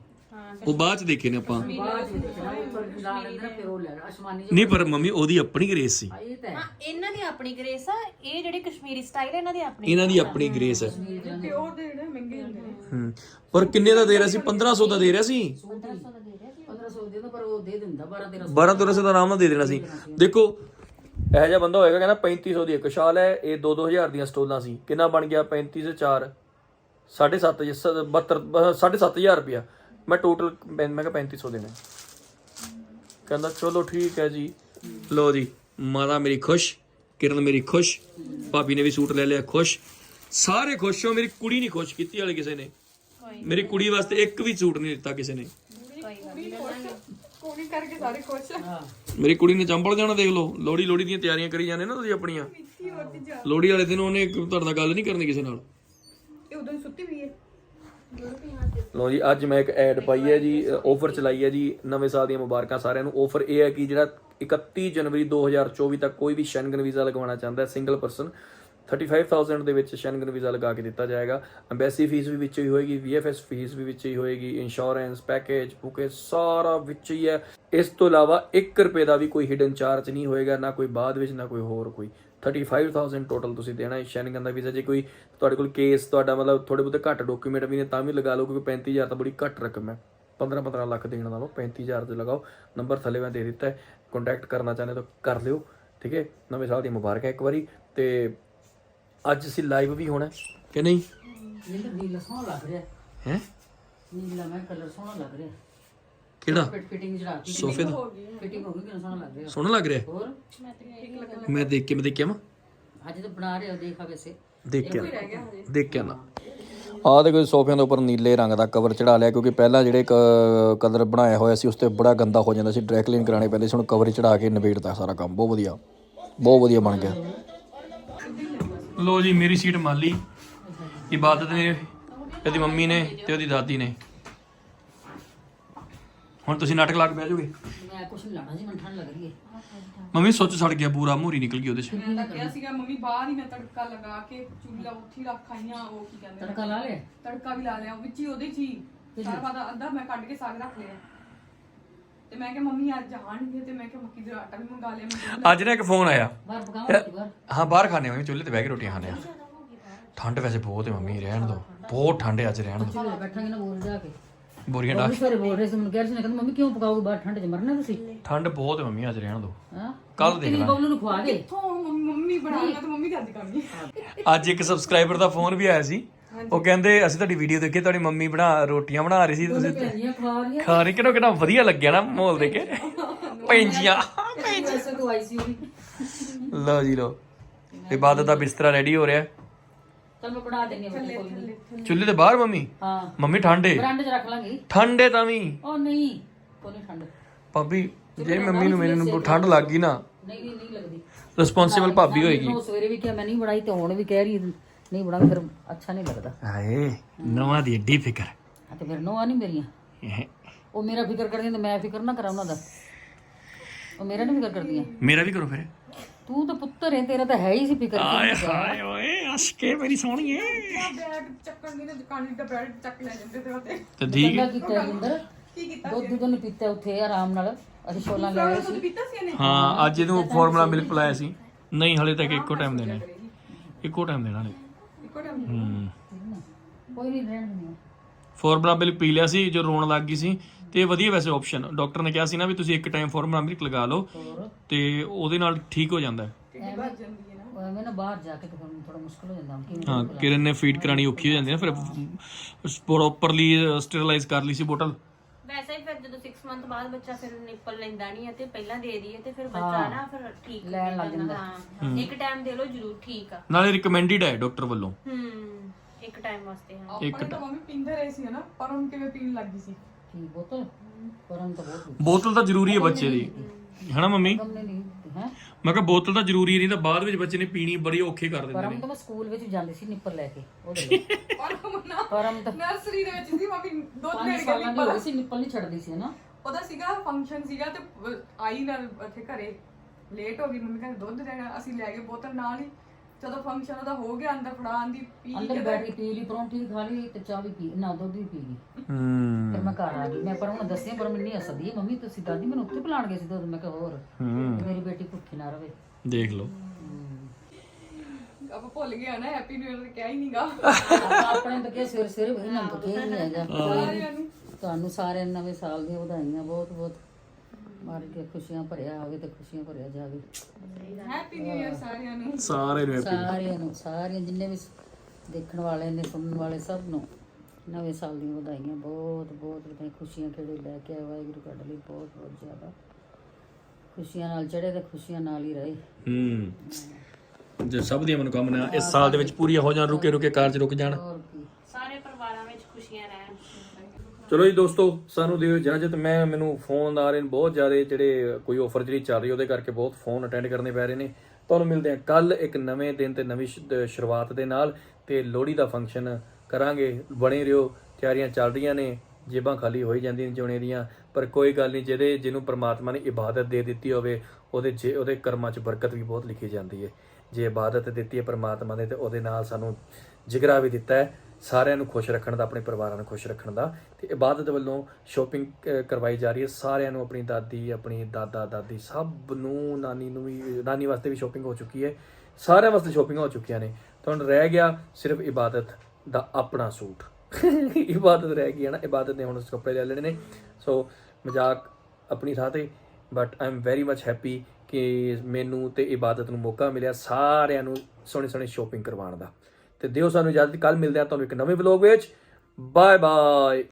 ਉਹ ਬਾਅਦ ਚ ਦੇਖੇ ਨੇ ਆਪਾਂ। ਬਾਅਦ ਵਿੱਚ ਦੇਖਣਾ ਫਿਰ ਉਹ ਅਸਮਾਨੀ ਨਹੀਂ ਪਰ ਮੰਮੀ ਉਹਦੀ ਆਪਣੀ ਗ੍ਰੇਸ ਸੀ। ਇਹ ਤਾਂ ਹੈ। ਇਹਨਾਂ ਦੀ ਆਪਣੀ ਗ੍ਰੇਸ ਆ ਇਹ ਜਿਹੜੇ ਕਸ਼ਮੀਰੀ ਸਟਾਈਲ ਇਹਨਾਂ ਦੀ ਆਪਣੀ ਇਹਨਾਂ ਦੀ ਆਪਣੀ ਗ੍ਰੇਸ ਹੈ ਪਿਓਰ ਦੇ ਜਿਹੜੇ ਮਹਿੰਗੇ ਹੁੰਦੇ ਨੇ। ਹੂੰ ਪਰ ਕਿੰਨੇ ਦਾ ਦੇ ਰਿਹਾ ਸੀ? 1500 ਦਾ ਦੇ ਰਿਹਾ ਸੀ? 1500 ਦੇ ਦੋ ਪਰ ਉਹ ਦੇ ਦਿੰਦਾ 12 1300 12 1300 ਦਾ। ਆਰਾਮ ਨਾਲ ਦੇ ਦੇਣਾ ਸੀ। ਦੇਖੋ ਇਹੋ ਜਿਹਾ ਬੰਦਾ ਹੋਏਗਾ ਕਹਿੰਦਾ 3500 ਦੀ ਇੱਕ ਸ਼ਾਲ ਹੈ ਇਹ 2 2000 ਦੀਆਂ ਸਟੋਲਾਂ ਸੀ। ਕਿੰਨਾ ਬਣ ਗਿਆ? 35 ਤੇ 4 7.5 72 7.5000 ਰੁਪਇਆ। ਮੈਂ ਟੋਟਲ ਮੈਂ ਕਿਹਾ 3500 ਦੇਣਾ ਕਹਿੰਦਾ ਚਲੋ ਠੀਕ ਹੈ ਜੀ। ਲੋ ਜੀ ਮਾਤਾ ਮੇਰੀ ਖੁਸ਼ ਕਿਰਨ ਮੇਰੀ ਖੁਸ਼ ਭਾਬੀ ਨੇ ਵੀ ਸੂਟ ਲੈ ਲਿਆ ਖੁਸ਼। ਸਾਰੇ ਖੁਸ਼ ਹੋ ਮੇਰੀ ਕੁੜੀ ਨਹੀਂ ਖੁਸ਼ ਕੀਤੀ ਵਾਲੇ ਕਿਸੇ ਨੇ। ਮੇਰੀ ਕੁੜੀ ਵਾਸਤੇ ਇੱਕ ਵੀ ਸੂਟ ਨਹੀਂ ਦਿੱਤਾ ਕਿਸੇ ਨੇ। ਕੋਣੀ ਕਰਕੇ ਸਾਰੇ ਖੁਸ਼ ਆ। ਹਾਂ। ਮੇਰੀ ਕੁੜੀ ਨੇ ਚੰਬਲ ਜਾਣਾ ਦੇਖ ਲਓ। ਲੋੜੀ ਲੋੜੀ ਦੀਆਂ ਤਿਆਰੀਆਂ ਕਰੀ ਜਾਂਦੇ ਨਾ ਤੁਸੀਂ ਆਪਣੀਆਂ। ਲੋਹੜੀ ਵਾਲੇ ਦਿਨ ਉਹਨੇ ਤੁਹਾਡੇ ਨਾਲ ਗੱਲ ਨਹੀਂ ਕਰਨੀ ਕਿਸੇ ਨਾਲ। ਉਦੋਂ ਹੀ ਸੁੱਤੀ ਵੀ ਹੈ ਲੋ ਜੀ, ਅੱਜ ਮੈਂ ਇੱਕ ਐਡ ਪਾਈ ਹੈ ਜੀ ਆਫਰ ਚਲਾਈ ਹੈ ਜੀ, ਨਵੇਂ ਸਾਲ ਦੀਆਂ ਮੁਬਾਰਕਾਂ ਸਾਰਿਆਂ ਨੂੰ। ਆਫਰ ਇਹ ਹੈ ਕਿ ਜਿਹੜਾ 31 ਜਨਵਰੀ 2024 ਤੱਕ ਕੋਈ ਵੀ ਸ਼ੈਂਗਨ ਵੀਜ਼ਾ ਲਗਵਾਉਣਾ ਚਾਹੁੰਦਾ ਹੈ ਸਿੰਗਲ ਪਰਸਨ 35000 ਦੇ ਵਿੱਚ ਸ਼ੈਂਗਨ ਵੀਜ਼ਾ ਲਗਾ ਕੇ ਦਿੱਤਾ ਜਾਏਗਾ। ਐਮਬੈਸੀ ਫੀਸ ਵੀ ਵਿੱਚ ਹੀ ਹੋਏਗੀ ਵੀਐਫਐਸ ਫੀਸ ਵੀ ਵਿੱਚ ਹੀ ਹੋਏਗੀ ਇੰਸ਼ੋਰੈਂਸ ਪੈਕੇਜ ਬੁਕੇ, ਸਾਰਾ ਵਿੱਚ ਹੀ ਹੈ। ਇਸ ਤੋਂ ਇਲਾਵਾ 1 ਰੁਪਏ ਦਾ ਵੀ ਕੋਈ ਹਿਡਨ ਚਾਰਜ ਨਹੀਂ ਹੋਏਗਾ, ਨਾ ਕੋਈ ਬਾਅਦ ਵਿੱਚ, ਨਾ ਕੋਈ ਹੋਰ ਕੋਈ। 35000 ਟੋਟਲ ਤੁਸੀਂ ਦੇਣਾ ਹੈ ਸ਼ੈਂਗਨ ਦਾ ਵੀਜ਼ਾ ਜੇ ਕੋਈ ਤੁਹਾਡੇ ਕੋਲ ਕੇਸ ਤੁਹਾਡਾ ਮਤਲਬ ਥੋੜੇ ਬਹੁਤੇ ਘੱਟ ਡਾਕੂਮੈਂਟ ਵੀ ਨੇ ਤਾਂ ਵੀ ਲਗਾ ਲਓ ਕਿਉਂਕਿ 35000 ਤਾਂ ਬੜੀ ਘੱਟ ਰਕਮ ਹੈ। 15 15 ਲੱਖ ਦੇਣ ਨਾਲੋਂ 35000 ਤੇ ਲਗਾਓ। ਨੰਬਰ ਥੱਲੇ ਮੈਂ ਦੇ ਦਿੱਤਾ ਹੈ। ਕੰਟੈਕਟ ਕਰਨਾ ਚਾਹੁੰਦੇ ਤਾਂ ਕਰ ਲਿਓ ਠੀਕ ਹੈ? ਨਵੇਂ ਸਾਲ ਦੀ ਮੁਬਾਰਕ ਹੈ ਇੱਕ ਵਾਰੀ ਤੇ ਅੱਜ ਅਸੀਂ ਲਾਈਵ ਵੀ ਹੋਣਾ ਹੈ ਕਿ ਨਹੀਂ? ਨੀਲਾ ਸੋਹਣਾ ਲੱਗ ਰਿਹਾ। ਹੈ? ਨੀਲਾ ਮੈਂ ਕਲਰ ਸੋਹਣਾ ਲੱਗ ਰਿਹਾ। ਕਿਹੜਾ? ਫਿਟ ਫਿਟਿੰਗ ਚੜਾਤੀ ਸੋਫੇ ਦਾ? ਫਿਟਿੰਗ ਹੋ ਗਈ? ਕਿੰਨਾ ਸੋਹਣਾ ਲੱਗ ਰਿਹਾ। ਸੋਹਣਾ ਲੱਗ ਰਿਹਾ? ਹੋਰ? ਮੈਂ ਦੇਖ ਕੇ ਮੈਂ ਦੇਖਿਆ ਮੈਂ ਅੱਜ ਤਾਂ ਬਣਾ ਰਹੇ ਹੋ ਦੇਖਾ ਵੈਸੇ। ਦੇਖ ਕੇ ਆਉਣਾ। ਦੇਖ ਕੇ ਨਾ। ਆਹ ਦੇਖੋ ਸੋਫਿਆਂ ਦੇ ਉੱਪਰ ਨੀਲੇ ਰੰਗ ਦਾ ਕਵਰ ਚੜਾ ਲਿਆ ਕਿਉਂਕਿ ਪਹਿਲਾਂ ਜਿਹੜੇ ਕਲਰ ਬਣਾਇਆ ਹੋਇਆ ਸੀ ਉਸ ਤੇ ਬੜਾ ਗੰਦਾ ਹੋ ਜਾਂਦਾ ਸੀ। ਡਰਾਈ ਕਲੀਨ ਕਰਾਣੇ ਪੈਂਦੇ ਸੀ ਹੁਣ ਕਵਰ ਚੜਾ ਕੇ ਨਿਬੇੜਤਾ ਸਾਰਾ ਕੰਮ। ਬਹੁਤ ਵਧੀਆ। ਬਹੁਤ ਵਧੀਆ ਬਣ ਗਿਆ। ਲੋ ਜੀ ਮੇਰੀ ਸੀਟ ਮਾਲੀ। ਇਬਾਦਤ ਨੇ ਇਹਦੀ ਮੰਮੀ ਨੇ ਤੇ ਉਹਦੀ ਦਾਦੀ ਨੇ। ਹੁਣ ਤੁਸੀਂ ਨਾਟਕ ਲਾ ਕੇ ਬਹਿ ਜਾਓਗੇ? ਮੈਂ ਕੁਛ ਨਹੀਂ ਲਾਣਾ ਜੀ ਮੈਨੂੰ ਠੰਡ ਲੱਗ ਰਹੀ ਹੈ। ਮੰਮੀ ਸੁੱਚ ਸੜ ਗਿਆ ਪੂਰਾ ਮੂਰੀ ਨਿਕਲ ਗਈ ਉਹਦੇ ਚ। ਮੈਂ ਤਾਂ ਕਿਹਾ ਸੀਗਾ ਮੰਮੀ ਬਾਹਰ ਹੀ ਮੈਂ ਤੜਕਾ ਲਗਾ ਕੇ ਚੁੱਲ੍ਹਾ ਉੱਥੇ ਹੀ ਰੱਖ ਆਈਆਂ ਉਹ ਕੀ ਕਹਿੰਦੇ ਤੜਕਾ ਲਾ ਲਿਆ? ਤੜਕਾ ਵੀ ਲਾ ਲਿਆ ਵਿੱਚ ਹੀ ਉਹਦੇ ਚ ਹੀ। ਸਾਰਾ ਬਾਅਦ ਅੱਧਾ ਮੈਂ ਕੱਢ ਕੇ ਸਾਗ ਰੱਖ ਲਿਆ। ਤੇ ਮੈਂ ਕਿਹਾ ਮੰਮੀ ਅੱਜ ਜਾਣਗੇ ਤੇ ਮੈਂ ਕਿਹਾ ਮੱਕੀ ਦਾ ਆਟਾ ਵੀ ਮੰਗਾ ਲਿਆ ਮੈਂ ਅੱਜ ਨਾ ਇੱਕ ਫੋਨ ਆਇਆ। ਬਾਹਰ ਪਕਾਵਾਂ ਹਾਂ ਬਾਹਰ ਖਾਣੇ ਮੰਮੀ ਚੁੱਲ੍ਹੇ ਤੇ ਬਹਿ ਕੇ ਰੋਟੀਆਂ ਖਾਣੇ ਆ। ਠੰਡ ਵੈਸੇ ਬਹੁਤ ਹੈ ਮੰਮੀ ਰਹਿਣ ਦੋ। ਬਹੁਤ ਠੰਡ ਹੈ ਅੱਜ ਰਹਿਣ ਦੋ। ਬੈਠਾਂਗੇ ਨਾ ਬੋਲ ਜਾ ਕੇ। ਬੋਰੀਆਂ ਡਾ ਬਹੁਤ ਸਾਰੇ ਬੋਲ ਰਹੇ ਸੀ ਮੈਨੂੰ ਕਹਿ ਰਹੇ ਸੀ ਨਾ ਕਹਿੰਦੇ ਮੰਮੀ ਕਿਉਂ ਪਕਾਓਗੇ ਬਾਹਰ ਠੰਡ 'ਚ ਮਰਨਾ ਤੁਸੀਂ? ਠੰਡ ਬਹੁਤ ਹੈ ਮੰਮੀ ਅੱਜ ਰਹਿਣ ਦੋ ਹਾਂ? ਕੱਲ ਦੇਖ ਕਿੰਨੀ ਬਬਲੂ ਨੂੰ ਖਵਾ ਦੇ। ਕਿੱਥੋਂ ਮੰਮੀ ਮੰਮੀ ਬਣਾਉਣਾ ਤੇ ਮੰਮੀ ਕਰਦੀ ਕਰਨੀ। ਅੱਜ ਇੱਕ ਸਬਸਕ੍ਰਾਈਬਰ ਦਾ ਫੋਨ ਵੀ ਆਇਆ ਸੀ। ਉਹ ਕਹਿੰਦੇ ਅਸੀਂ ਤੁਹਾਡੀ ਵੀਡੀਓ ਦੇਖੀ ਤੁਹਾਡੀ ਮੰਮੀ ਬਣਾ ਰੋਟੀਆਂ ਬਣਾ ਰਹੀ ਸੀ ਤੁਸੀਂ ਭੈਣੀਆਂ ਖਵਾ ਰਹੀਆਂ। ਖਾ ਰਹੀ ਕਿਹੜਾ ਕਿਹੜਾ ਵਧੀਆ ਲੱਗਿਆ ਨਾ ਮਾਹੌਲ ਦੇ ਕੇ। ਪੈਂਜੀਆਂ ਤੋਂ ਲਓ ਜੀ ਲਓ। ਇਬਾਦਤ ਦਾ ਬਿਸਤਰਾ ਰੈਡੀ ਹੋ ਰਿਹਾ। ਚਲ ਮੈਂ ਬਣਾ ਦੇਣੀ ਹਾਂ ਕੋਈ ਨਹੀਂ ਚੁੱਲ੍ਹੇ ਦੇ ਬਾਹਰ ਮੰਮੀ? ਹਾਂ। ਮੰਮੀ ਠੰਡੇ। ਬਰਾਂਡੇ 'ਚ ਰੱਖ ਲਾਂਗੀ। ਠੰਡੇ ਤਾਂ ਵੀ। ਉਹ ਨਹੀਂ ਕੋਈ ਨਹੀਂ ਠੰਡ। ਭਾਬੀ ਜੇ ਮੰਮੀ ਨੂੰ ਮੇਰੇ ਨੂੰ ਠੰਡ ਲੱਗ। ਗਈ ਨਾ ਨਹੀਂ ਨਹੀਂ ਨਹੀਂ ਲੱਗਦੀ। ਰਿਸਪੌਂਸਿਬਲ ਭਾਬੀ ਹੋਏਗੀ। ਉਹ ਸਵੇਰੇ ਵੀ ਕਿਹਾ ਮੈਂ ਨਹੀਂ ਬਣਾਈ ਤੇ ਹੁਣ ਵੀ ਕਹਿ ਰਹੀ ਨਹੀਂ ਬਣਾਈ ਫਿਰ ਅੱਛਾ ਨਹੀਂ ਲੱਗਦਾ। ਹਾਏ ਨਵਾਂ ਦੀ ਏਡੀ ਫਿਕਰ। ਹਾਂ ਤੇ ਫਿਰ ਨੋਆ ਨਹੀਂ ਮੇਰੀਆਂ। ਇਹ ਉਹ ਮੇਰਾ ਫਿਕਰ ਕਰਦੀਆਂ ਤੇ ਮੈਂ ਫਿਕਰ ਨਾ ਕਰਾਂ ਉਹਨਾਂ ਦਾ। ਉਹ ਮੇਰਾ ਨਹੀਂ ਫਿਕਰ ਕਰਦੀਆਂ। ਮੇਰਾ ਵੀ ਕਰੋ ਫਿਰ। ਤੂੰ ਤਾਂ ਪੁੱਤਰ ਹੈ ਤੇਰਾ ਤਾਂ ਹੈ ਹੀ ਸੀ ਫਿਕਰ ਆਏ ਹਾਏ ਓਏ ਅਸ਼ਕੇ ਮੇਰੀ ਸੋਹਣੀਏ ਬੈਗ ਚੱਕਣ ਦੀ ਤੇ ਦੁਕਾਨ ਦਾ ਬ੍ਰੈਡ ਚੱਕ ਲੈ ਜਾਂਦੇ ਤੇ ਉਹਤੇ ਤੇ ਠੀਕ ਚੰਗਾ ਕੀਤਾ ਜਿੰਦਰ ਕੀ ਕੀਤਾ ਦੁੱਧ ਦੁੱਧ ਨਹੀਂ ਪੀਤਾ ਉੱਥੇ ਆਰਾਮ ਨਾਲ। ਅਸੀਂ ਛੋਲਾਂ ਲੈ ਆਏ ਸੀ। ਦੁੱਧ ਪੀਤਾ ਸੀ ਇਹਨੇ? ਹਾਂ ਅੱਜ ਇਹਨੂੰ ਫਾਰਮੂਲਾ ਮਿਲਕ ਪਿਲਾਇਆ ਸੀ। ਨਹੀਂ ਹਲੇ ਤੱਕ ਇੱਕੋ ਟਾਈਮ ਦੇਣਾ। ਹੈ। ਇੱਕੋ ਟਾਈਮ ਦੇਣਾ ਹਲੇ। ਇੱਕੋ ਟਾਈਮ ਹੂੰ। ਕੋਈ ਨਹੀਂ ਰਹਿਣ ਦਿੰਦੀ ਫਾਰਮੂਲਾ ਮਿਲਕ ਪੀ ਲਿਆ ਸੀ ਜੋ ਰੋਣ ਲੱਗ ਗਈ ਸੀ। ਤੇ ਵਧੀਆ ਵੈਸੇ ਆਪਸ਼ਨ ਡਾਕਟਰ ਨੇ ਕਿਹਾ ਸੀ ਨਾ ਵੀ ਤੁਸੀਂ ਇੱਕ ਟਾਈਮ ਫਾਰਮੂਲਾ ਮਿਲਕ ਲਗਾ ਲਓ ਹੋਰ? ਤੇ ਉਹਦੇ ਨਾਲ ਠੀਕ ਹੋ ਜਾਂਦਾ ਹੈ। ਐਵੇਂ ਉਹ ਐਵੇਂ ਨਾ ਬਾਹਰ ਜਾ ਕੇ ਤੇ ਫਿਰ ਥੋੜਾ ਮੁਸ਼ਕਲ ਹੋ ਜਾਂਦਾ। ਕਿਰਨ ਨੇ ਫੀਡ ਕਰਾਣੀ ਔਖੀ ਹੋ ਜਾਂਦੀ ਹੈ ਨਾ ਫਿਰ ਪ੍ਰੋਪਰਲੀ ਸਟਰਲਾਈਜ਼ ਕਰ ਲਈ ਸੀ ਬੋਟਲ। ਵੈਸੇ ਹੀ ਫਿਰ ਜਦੋਂ 6 ਮੰਥ ਬਾਅਦ ਬੱਚਾ ਫਿਰ ਨਿੱਪਲ ਲੈਂਦਾ ਨਹੀਂ ਹੈ ਤੇ ਪਹਿਲਾਂ ਦੇ ਦਈਏ ਤੇ ਫਿਰ ਬੱਚਾ ਨਾ ਫਿਰ ਠੀਕ ਲੈਣ ਲੱਗ ਜਾਂਦਾ। ਹਾਂ। ਇੱਕ ਟਾਈਮ ਦੇ ਲਓ ਜ਼ਰੂਰ ਠੀਕ ਆ। ਨਾਲੇ ਰਿਕਮੈਂਡਡ ਹੈ ਡਾਕਟਰ ਵੱਲੋਂ। ਹੂੰ ਇੱਕ ਟਾਈਮ ਵਾਸਤੇ ਹਾਂ। ਆਪਾਂ ਤਾਂ ਮੰਮੀ ਪੀਂਦੇ ਰਹੇ ਸੀ ਹਨਾ ਪਰ ਹੁਣ ਕਿਵੇਂ ਪੀਣ ਲੱਗ ਗਈ ਸੀ? ਕੀ ਬੋਤਲ? ਪਰਮ ਤਾਂ ਬਹੁਤ ਬੋਤਲ ਤਾਂ ਜ਼ਰੂਰੀ ਹੈ ਬੱਚੇ ਦੀ। ਹੈਨਾ ਮੰਮੀ? ਕਮ ਨੇ ਨਹੀਂ ਹੈ? ਮੈਂ ਕਿਹਾ ਬੋਤਲ ਤਾਂ ਜ਼ਰੂਰੀ ਹੈ ਨਹੀਂ ਤਾਂ ਬਾਅਦ ਵਿੱਚ ਬੱਚੇ ਨੇ ਪੀਣੀ ਬੜੀ ਔਖੇ ਕਰ ਦਿੰਦੇ ਪਰਮ ਨੇ। ਤਾਂ ਮੈਂ ਸਕੂਲ ਵਿੱਚ ਜਾਂਦੀ ਸੀ ਨਿੱਪਰ ਲੈ ਕੇ ਉਹਦੇ ਲਈ ਪਰਮ ਤਾਂ ਨਰਸਰੀ ਦੇ ਵਿੱਚ ਸੀ ਮੰਮੀ ਦੁੱਧ ਪੰਜ ਸਾਲਾਂ ਗਈ ਦੀ ਹੋ ਗਈ ਸੀ ਨਿੱਪਲ ਨਹੀਂ ਛੱਡਦੀ ਸੀ ਨਾ? ਉਹਦਾ ਸੀਗਾ ਫੰਕਸ਼ਨ ਸੀਗਾ ਤੇ ਅਹ, ਆਈ ਨਾਲ ਇੱਥੇ ਘਰੇ। ਲੇਟ ਹੋ ਗਈ ਮੰਮੀ ਕਹਿੰਦੇ ਦੁੱਧ ਲੈਣਾ ਅਸੀਂ ਲੈ ਗਏ ਬੋਤਲ ਨਾਲ ਹੀ। ਜਦੋਂ ਫੰਕਸ਼ਨ ਉਹਦਾ ਹੋ ਗਿਆ ਅੰਦਰ ਫੜਾ ਆਂਦੀ ਪੀ ਅੰਦਰ ਬੈਠ ਕੇ ਪੀ ਲਈ ਪਰੌਂਠੀ ਵੀ ਖਾ ਲਈ ਤੇ ਚਾਹ ਵੀ ਪੀ ਨਾ ਦੁੱਧ ਵੀ ਪੀ ਗਈ ਹੂੰ। ਫਿਰ ਮੈਂ ਘਰ ਆ ਗਈ। ਮੈਂ ਪਰ ਹੁਣ ਦੱਸਿਆ ਪਰ ਮੈਨੂੰ ਹੱਸਦੀ ਹੈ ਮੰਮੀ ਤੁਸੀਂ ਦਾਦੀ ਮੈਨੂੰ ਉੱਥੇ ਬੁਲਾਣ ਗਏ ਸੀ ਦੁੱਧ ਮੈਂ ਕਿਹਾ ਹੋਰ। ਮੇਰੀ ਬੇਟੀ ਭੁੱਖੀ ਨਾ ਰਵੇ। ਦੇਖ ਲਓ। ਆਪਾਂ ਭੁੱਲ ਗਏ ਨਾ ਹੈਪੀ ਨਿਊ ਇਅਰ ਕਿਹਾ ਹੀ ਨਹੀਂਗਾ ਆਪਣੇ ਤਾਂ ਕਿ ਸਵੇਰੇ ਸਵੇਰੇ ਵੀ ਨਾ ਬਕੇ ਨਹੀਂ ਹੈਗਾ। ਤੁਹਾਨੂੰ ਸਾਰਿਆਂ ਨੂੰ ਨਵੇਂ ਸਾਲ ਦੀਆਂ ਵਧਾਈਆਂ ਬਹੁਤ ਬਹੁਤ। ਮਾਰ ਕੇ ਖੁਸ਼ੀਆਂ ਭਰਿਆ ਆਵੇ ਤੇ ਖੁਸ਼ੀਆਂ ਭਰਿਆ ਜਾਵੇ। ਹੈਪੀ ਨਿਊ ਇਅਰ ਸਾਰਿਆਂ ਨੂੰ। ਸਾਰੇ ਨੂੰ ਸਾਰਿਆਂ ਨੂੰ ਸਾਰਿਆਂ ਜਿੰਨੇ ਵੀ ਦੇਖਣ ਵਾਲੇ ਨੇ ਸੁਣਨ ਵਾਲੇ ਸਭ ਨੂੰ ਨਵੇਂ ਸਾਲ ਦੀਆਂ ਵਧਾਈਆਂ। ਬਹੁਤ ਬਹੁਤ ਵਧਾਈਆਂ। ਖੁਸ਼ੀਆਂ ਕਿਹੜੇ ਲੈ ਕੇ ਆਇਆ ਵਾਹਿਗੁਰੂ ਤੁਹਾਡੇ ਲਈ ਬਹੁਤ ਬਹੁਤ ਜ਼ਿਆਦਾ ਖੁਸ਼ੀਆਂ ਨਾਲ ਚੜੇ ਤੇ ਖੁਸ਼ੀਆਂ ਨਾਲ ਹੀ ਰਹੇ। ਹੂੰ। ਜੇ ਸਭ ਦੀਆਂ ਮਨੋਕਾਮਨਾ ਇਸ ਸਾਲ ਦੇ ਵਿੱਚ ਪੂਰੀਆਂ ਹੋ ਜਾਣ ਰੁਕੇ ਰੁਕੇ ਕਾਰਜ ਰੁਕ ਜਾਣ। ਹੋਰ ਕੀ ਸਾਰੇ ਪਰਿਵਾਰਾਂ ਵਿੱਚ ਖੁਸ਼ੀਆਂ ਰਹਿਣ ਚਲੋ ਜੀ ਦੋਸਤੋ, ਸਾਨੂੰ ਦਿਓ ਇਜਾਜ਼ਤ। ਮੈਂ, ਮੈਨੂੰ ਫੋਨ ਆ ਰਹੇ ਨੇ ਬਹੁਤ ਜ਼ਿਆਦਾ, ਜਿਹੜੇ ਕੋਈ ਆਫਰ ਜਿਹੜੀ ਚੱਲ ਰਹੀ ਉਹਦੇ ਕਰਕੇ ਬਹੁਤ ਫੋਨ ਅਟੈਂਡ ਕਰਨੇ ਪੈ ਰਹੇ ਨੇ। ਤੁਹਾਨੂੰ ਮਿਲਦੇ ਹਾਂ ਕੱਲ ਇੱਕ ਨਵੇਂ ਦਿਨ ਤੇ ਨਵੀਂ ਸ਼- ਸ਼ੁਰੂਆਤ ਦੇ ਨਾਲ ਤੇ ਲੋਹੜੀ ਦਾ ਫੰਕਸ਼ਨ ਕਰਾਂਗੇ। ਬਣੇ ਰਿਓ ਤਿਆਰੀਆਂ ਚੱਲ ਰਹੀਆਂ ਨੇ, ਜੇਬਾਂ ਖਾਲੀ ਹੋਈ ਜਾਂਦੀਆਂ ਨੇ ਦੀਆਂ, ਪਰ ਕੋਈ ਗੱਲ ਨਹੀਂ, ਜਿਹਦੇ, ਜਿਹਨੂੰ ਪ੍ਰਮਾਤਮਾ ਨੇ ਇਬਾਦਤ ਦੇ ਦਿੱਤੀ ਹੋਵੇ, ਉਹਦੇ ਜੇ, ਉਹਦੇ ਕਰਮਾਂ 'ਚ ਬਰਕਤ ਵੀ ਬਹੁਤ ਲਿਖੀ ਜਾਂਦੀ ਹੈ। ਜੇ ਇਬਾਦਤ ਦਿੱਤੀ ਹੈ ਪ੍ਰਮਾਤਮਾ ਨੇ ਤੇ ਉਹਦੇ ਨਾਲ ਸਾਨੂੰ ਜਿਗਰਾ ਵੀ ਦਿੱਤਾ ਹੈ। ਸਾਰਿਆਂ ਨੂੰ ਖੁਸ਼ ਰੱਖਣ ਦਾ, ਆਪਣੇ ਪਰਿਵਾਰਾਂ ਨੂੰ ਖੁਸ਼ ਰੱਖਣ ਦਾ। ਤੇ ਇਬਾਦਤ ਵੱਲੋਂ ਸ਼ੋਪਿੰਗ ਕਰਵਾਈ ਜਾ ਰਹੀ ਹੈ। ਸਾਰਿਆਂ ਨੂੰ ਆਪਣੀ ਦਾਦੀ, ਆਪਣੀ ਦਾਦਾ, ਦਾਦੀ ਸਭ ਨੂੰ, ਨਾਨੀ ਨੂੰ ਵੀ, ਨਾਨੀ ਵਾਸਤੇ ਵੀ ਸ਼ੋਪਿੰਗ ਹੋ ਚੁੱਕੀ ਹੈ। ਸਾਰਿਆਂ ਵਾਸਤੇ ਸ਼ੋਪਿੰਗ ਹੋ ਚੁੱਕੀਆਂ ਨੇ। ਤਾਂ ਹੁਣ ਰਹਿ ਗਿਆ ਸਿਰਫ ਇਬਾਦਤ ਦਾ ਆਪਣਾ ਸੂਟ। ਇਬਾਦਤ ਰਹਿ ਗਈ ਹੈ ਨਾ। ਇਬਾਦਤ ਨੇ ਹੁਣ ਉਸ ਕੱਪੜੇ ਲੈ ਲੈਣੇ ਨੇ। ਸੋ ਮਜ਼ਾਕ ਆਪਣੀ ਥਾਂ ਤੇ। But I am very much happy ਕਿ ਮੈਨੂੰ ਤੇ ਇਬਾਦਤ ਨੂੰ ਮੌਕਾ ਮਿਲਿਆ ਸਾਰਿਆਂ ਨੂੰ ਸੋਹਣੇ ਸੋਹਣੇ ਸ਼ੋਪਿੰਗ ਕਰਵਾਉਣ ਦਾ। ਤੇ ਦਿਓ ਸਾਨੂੰ ਇਜਾਜ਼ਤ ਕੱਲ ਮਿਲਦੇ ਆ ਤੁਹਾਨੂੰ ਇੱਕ ਨਵੇਂ ਵਲੌਗ ਵਿੱਚ। Bye bye